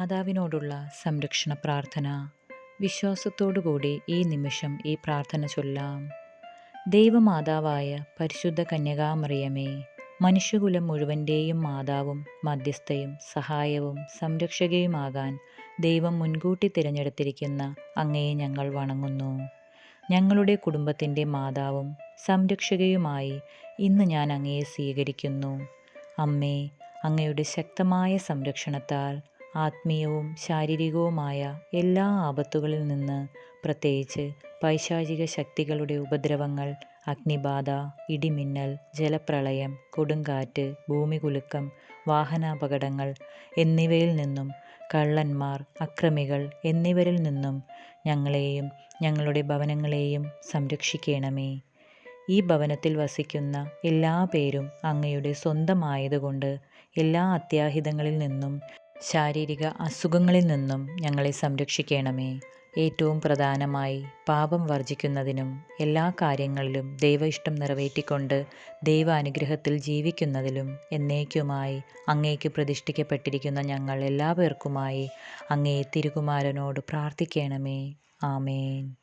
മാതാവിനോടുള്ള സംരക്ഷണ പ്രാർത്ഥന. വിശ്വാസത്തോടുകൂടി ഈ നിമിഷം ഈ പ്രാർത്ഥന ചൊല്ലാം. ദൈവമാതാവായ പരിശുദ്ധ കന്യകാമറിയമേ മനുഷ്യകുലം മുഴുവന്റെയും മാതാവും മധ്യസ്ഥയും സഹായവും സംരക്ഷകയുമാകാൻ ദൈവം മുൻകൂട്ടി തിരഞ്ഞെടുത്തിരിക്കുന്ന അങ്ങയെ ഞങ്ങൾ വണങ്ങുന്നു. ഞങ്ങളുടെ കുടുംബത്തിന്റെ മാതാവും സംരക്ഷകയുമായി ഇന്ന് ഞാൻ അങ്ങയെ സ്വീകരിക്കുന്നു. അമ്മേ അങ്ങയുടെ ശക്തമായ സംരക്ഷണത്താൽ ആത്മീയവും ശാരീരികവുമായ എല്ലാ ആപത്തുകളിൽ നിന്ന് പ്രത്യേകിച്ച് പൈശാചിക ശക്തികളുടെ ഉപദ്രവങ്ങൾ അഗ്നിബാധ ഇടിമിന്നൽ ജലപ്രളയം കൊടുങ്കാറ്റ് ഭൂമികുലുക്കം വാഹനാപകടങ്ങൾ എന്നിവയിൽ നിന്നും കള്ളന്മാർ അക്രമികൾ എന്നിവരിൽ നിന്നും ഞങ്ങളെയും ഞങ്ങളുടെ ഭവനങ്ങളെയും സംരക്ഷിക്കണമേ. ഈ ഭവനത്തിൽ വസിക്കുന്ന എല്ലാ പേരും അങ്ങയുടെ സ്വന്തമായതുകൊണ്ട് എല്ലാ അത്യാഹിതങ്ങളിൽ നിന്നും ശാരീരിക അസുഖങ്ങളിൽ നിന്നും ഞങ്ങളെ സംരക്ഷിക്കണമേ. ഏറ്റവും പ്രധാനമായി പാപം വർജിക്കുന്നതിനും എല്ലാ കാര്യങ്ങളിലും ദൈവ ഇഷ്ടം നിറവേറ്റിക്കൊണ്ട് ദൈവ അനുഗ്രഹത്തിൽ ജീവിക്കുന്നതിലും എന്നേക്കുമായി അങ്ങേക്ക് പ്രതിഷ്ഠിക്കപ്പെട്ടിരിക്കുന്ന ഞങ്ങൾ എല്ലാവർക്കുമായി അങ്ങേ തിരുകുമാരനോട് പ്രാർത്ഥിക്കണമേ. ആമേൻ.